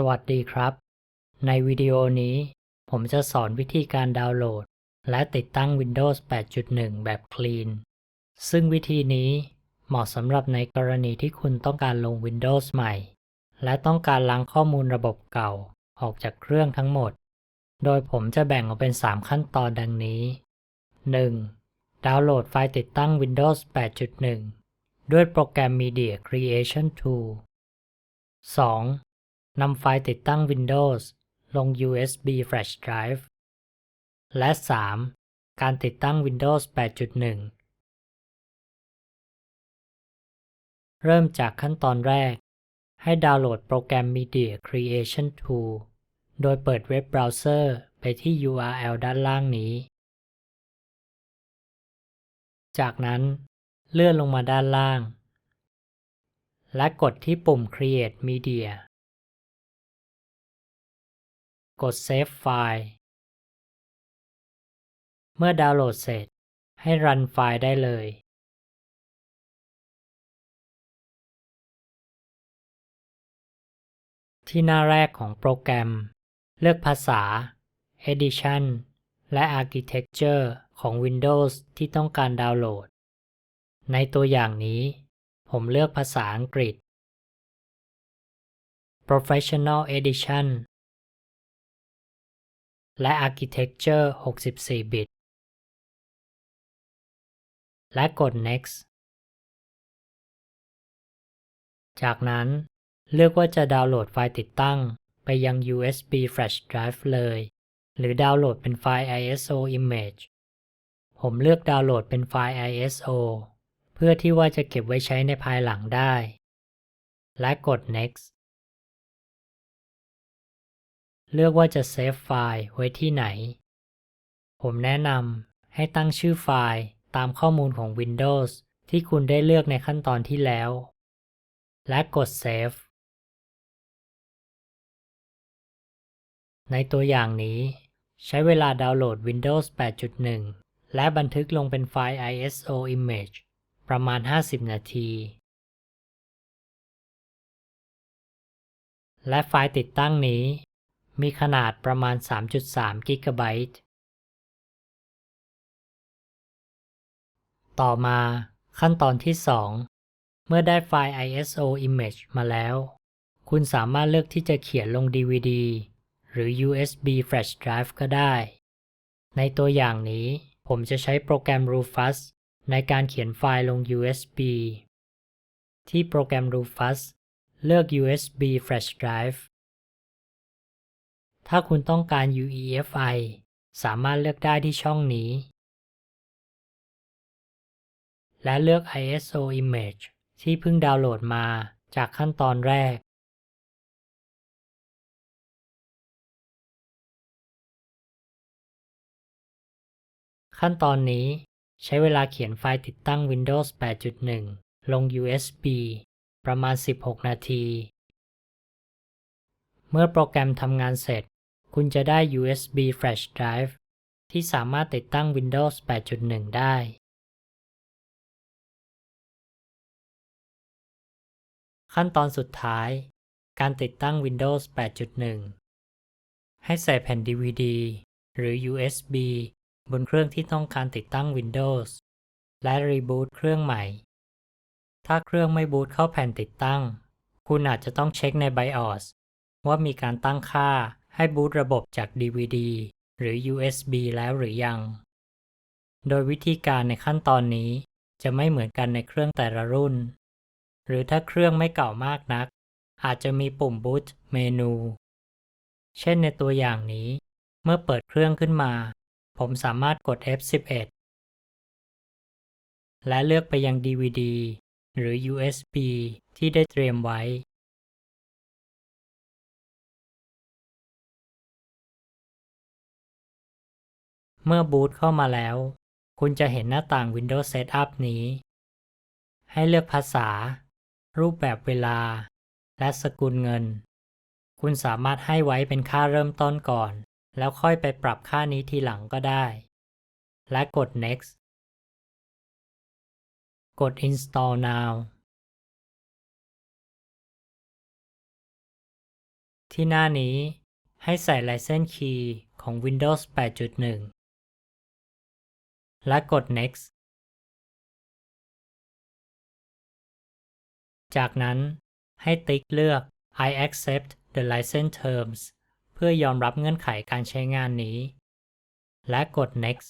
สวัสดีครับ ในวิดีโอนี้ ผมจะสอนวิธีการดาวน์โหลด และติดตั้ง Windows 8.1 แบบ Clean ซึ่งวิธีนี้เหมาะสำหรับในกรณีที่คุณต้องการลง Windows ใหม่ และต้องการล้างข้อมูลระบบเก่าออกจากเครื่องทั้งหมด โดยผมจะแบ่งออกเป็น 3 ขั้นตอนดังนี้ 1. ดาวน์โหลดไฟล์ติดตั้ง Windows 8.1 ด้วยโปรแกรม Media Creation Tool 2. นำไฟล์ติดตั้ง Windows ลง USB Flash Drive และ 3. การติดตั้ง Windows 8.1 เริ่มจากขั้นตอนแรก ให้ดาวน์โหลดโปรแกรม Media Creation Tool โดยเปิดเว็บเบราว์เซอร์ไปที่ URL ด้านล่างนี้ จากนั้นเลื่อนลงมาด้านล่าง และกดที่ปุ่ม Create Media กด Save File เมื่อดาวน์โหลดเสร็จ ให้รันไฟล์ได้เลย ที่หน้าแรกของโปรแกรม เลือกภาษา Edition และ Architecture ของ Windows ที่ต้องการดาวน์โหลด ในตัวอย่างนี้ ผมเลือกภาษาอังกฤษ Professional Edition และ Architecture 64 บิต และกด Next จากนั้นเลือกว่าจะดาวน์โหลดไฟล์ติดตั้งไปยัง USB Flash Drive เลย หรือดาวน์โหลดเป็นไฟล์ ISO Image ผมเลือกดาวน์โหลดเป็นไฟล์ ISO เพื่อที่ว่าจะเก็บไว้ใช้ในภายหลังได้ และกด Next เลือกว่าจะเซฟไฟล์ไว้ที่ไหน ผมแนะนำให้ตั้งชื่อไฟล์ตามข้อมูลของ Windows ที่คุณได้เลือกในขั้นตอนที่แล้ว และกด Save ในตัวอย่างนี้ ใช้เวลาดาวน์โหลด Windows 8.1 และบันทึกลงเป็นไฟล์ ISO Image ประมาณ 50 นาที และไฟล์ติดตั้งนี้ มีขนาดประมาณ 3.3 กิกะไบต์ ต่อมาขั้นตอนที่ 2 เมื่อได้ไฟล์ ISO Image มาแล้ว คุณสามารถเลือกที่จะเขียนลง DVD หรือ USB Flash Drive ก็ได้ ในตัวอย่างนี้ผมจะใช้โปรแกรม Rufus ในการเขียนไฟล์ลง USB ที่โปรแกรม Rufus เลือก USB Flash Drive ถ้าคุณต้องการ UEFI สามารถเลือกได้ที่ช่องนี้ และเลือก ISO Image ที่เพิ่งดาวน์โหลดมาจากขั้นตอนแรก ขั้นตอนนี้ใช้เวลาเขียนไฟล์ติดตั้ง Windows 8.1 ลง USB ประมาณ 16 นาที เมื่อโปรแกรมทำงานเสร็จ คุณจะได้ USB Flash Drive ที่สามารถติดตั้ง Windows 8.1 ได้ ขั้นตอนสุดท้าย การติดตั้ง Windows 8.1 ให้ใส่แผ่น DVD หรือ USB บนเครื่องที่ต้องการติดตั้ง Windows และรีบูตเครื่องใหม่ ถ้าเครื่องไม่บูตเข้าแผ่นติดตั้ง คุณอาจจะต้องเช็คใน BIOS ว่ามีการตั้งค่า ให้บูตระบบจาก DVD หรือ USB แล้วหรือยัง โดยวิธีการในขั้นตอนนี้จะไม่เหมือนกันในเครื่องแต่ละรุ่น หรือถ้าเครื่องไม่เก่ามากนัก อาจจะมีปุ่ม Boot เมนู เช่นในตัวอย่างนี้ เมื่อเปิดเครื่องขึ้นมา ผมสามารถกด F11 และเลือกไปยัง DVD หรือ USB ที่ได้เตรียมไว้ เมื่อบูตเข้ามาแล้ว คุณจะเห็นหน้าต่าง Windows Setup นี้ ให้เลือกภาษา รูปแบบเวลา และสกุลเงิน คุณสามารถให้ไว้เป็นค่าเริ่มต้นก่อน แล้วค่อยไปปรับค่านี้ทีหลังก็ได้ และกด next กด install now ที่หน้านี้ให้ใส่ License Key ของ Windows 8.1 และกด Next จากนั้นให้ติ๊กเลือก I accept the license terms เพื่อยอมรับเงื่อนไขการใช้งานนี้ และกด Next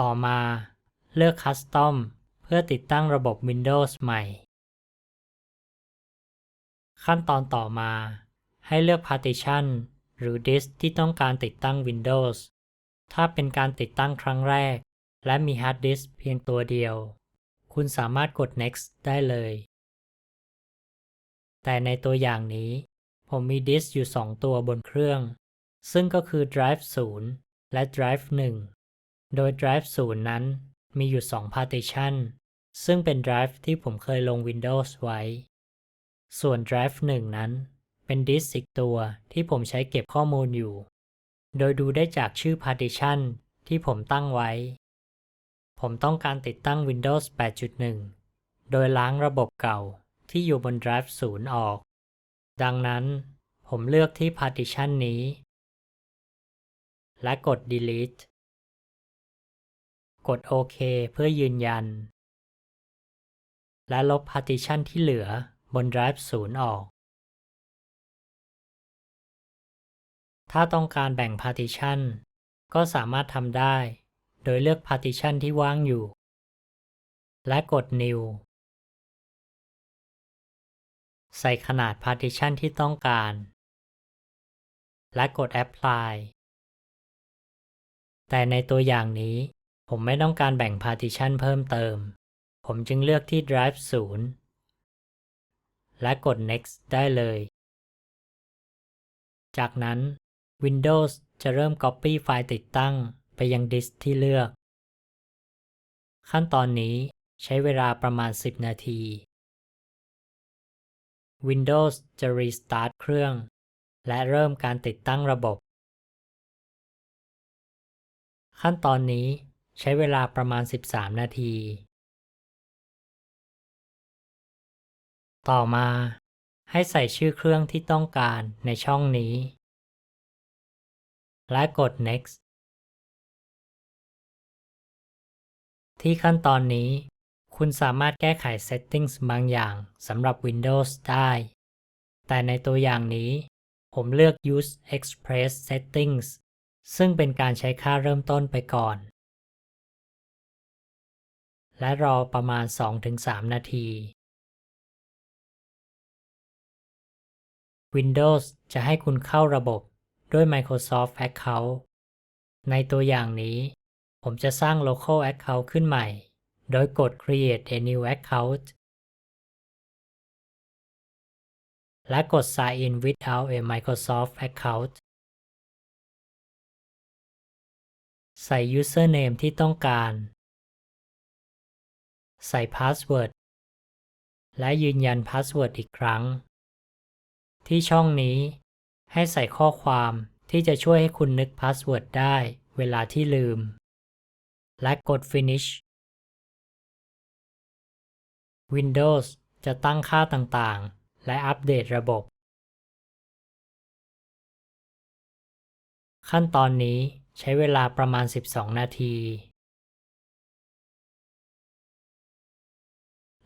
ต่อมาเลือก Custom เพื่อติดตั้งระบบ Windows ใหม่ ขั้นตอนต่อมาให้เลือก Partition หรือ Disk ที่ต้องการติดตั้ง Windows ถ้าเป็นการติดตั้งครั้งแรก และมี Hard Disk เพียงตัวเดียว คุณสามารถกด Next ได้เลย แต่ในตัวอย่างนี้ ผมมีดิสก์อยู่ 2 ตัวบนเครื่อง ซึ่งก็คือ Drive 0 และ Drive 1 โดย Drive 0 นั้นมีอยู่ 2 Partition ซึ่งเป็น Drive ที่ผมเคยลง Windows ไว้ ส่วน Drive 1 นั้น เป็นดิสก์อีกตัวที่ผมใช้เก็บข้อมูลอยู่ โดยดูได้จากชื่อ Partition ที่ผมตั้งไว้ ผมต้องการติดตั้ง Windows 8.1 โดยล้างระบบเก่าที่อยู่บน Drive 0 ออก ดังนั้นผมเลือกที่ Partition นี้ และกด Delete กดโอเคเพื่อยืนยัน และลบ Partition ที่เหลือบน Drive 0 ออก ถ้าต้องการแบ่ง Partition ก็สามารถทำได้ โดยเลือก Partition ที่ว่างอยู่ และกด New ใส่ขนาด Partition ที่ต้องการ และกด Apply แต่ในตัวอย่างนี้ผมไม่ต้องการแบ่ง Partition เพิ่มเติม ผมจึงเลือกที่ Drive 0 และกด Next ได้เลย จากนั้น Windows จะเริ่ม Copy ไฟล์ติดตั้งไปยังดิสก์ที่เลือก ขั้นตอนนี้ใช้เวลาประมาณ 10 นาที Windows จะ Restart เครื่อง และเริ่มการติดตั้งระบบ ขั้นตอนนี้ใช้เวลาประมาณ 13 นาที ต่อมาให้ใส่ชื่อเครื่องที่ต้องการในช่องนี้ และกด next ที่ขั้นตอนนี้ คุณสามารถแก้ไข settings บางอย่างสำหรับ Windows ได้ แต่ในตัวอย่างนี้ ผมเลือก use express settings ซึ่งเป็นการใช้ค่าเริ่มต้นไปก่อน และรอประมาณ 2-3 นาที Windows จะให้คุณเข้าระบบ ด้วย Microsoft Account ในตัวอย่างนี้ ผมจะสร้าง local account ขึ้นใหม่ โดยกด create a new account และกด sign in without a Microsoft account ใส่ username ที่ต้องการ ใส่พาสเวิร์ดและยืนยันพาสเวิร์ดอีกครั้ง ที่ช่องนี้ ให้ใส่ข้อความที่จะช่วยให้คุณนึกพาสเวิร์ดได้เวลาที่ลืม และกด Finish Windows จะตั้งค่าต่างๆ และอัปเดตระบบ ขั้นตอนนี้ใช้เวลาประมาณ 12 นาที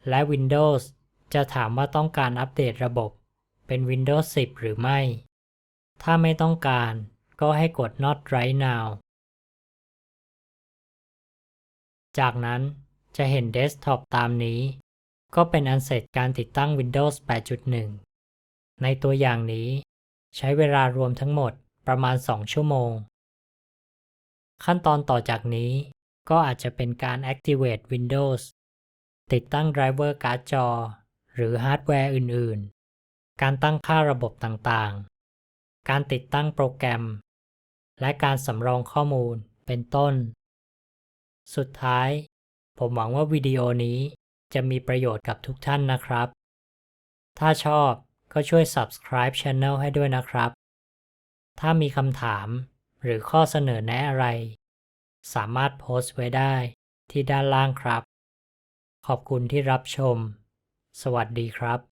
และ Windows จะถามว่าต้องการอัปเดตระบบเป็น Windows 10 หรือไม่ ถ้าไม่ต้องการก็ให้กด not right now จากนั้นจะเห็นเดสก์ท็อปตามนี้ ก็เป็นอันเสร็จการติดตั้ง Windows 8.1 ในตัวอย่างนี้ ใช้เวลารวมทั้งหมดประมาณ 2 ชั่วโมง ขั้นตอนต่อจากนี้ก็อาจจะเป็นการ activate Windows ติดตั้งไดรเวอร์การ์ดจอ หรือฮาร์ดแวร์อื่น ๆ การตั้งค่าระบบต่างๆ การติดตั้งโปรแกรม และการสำรองข้อมูลเป็นต้น สุดท้าย ผมหวังว่าวิดีโอนี้จะมีประโยชน์กับทุกท่านนะครับ ถ้าชอบก็ช่วย subscribe channel ให้ด้วยนะครับ ถ้ามีคำถามหรือข้อเสนอแนะอะไร สามารถโพสต์ไว้ได้ที่ด้านล่างครับ ขอบคุณที่รับชม สวัสดีครับ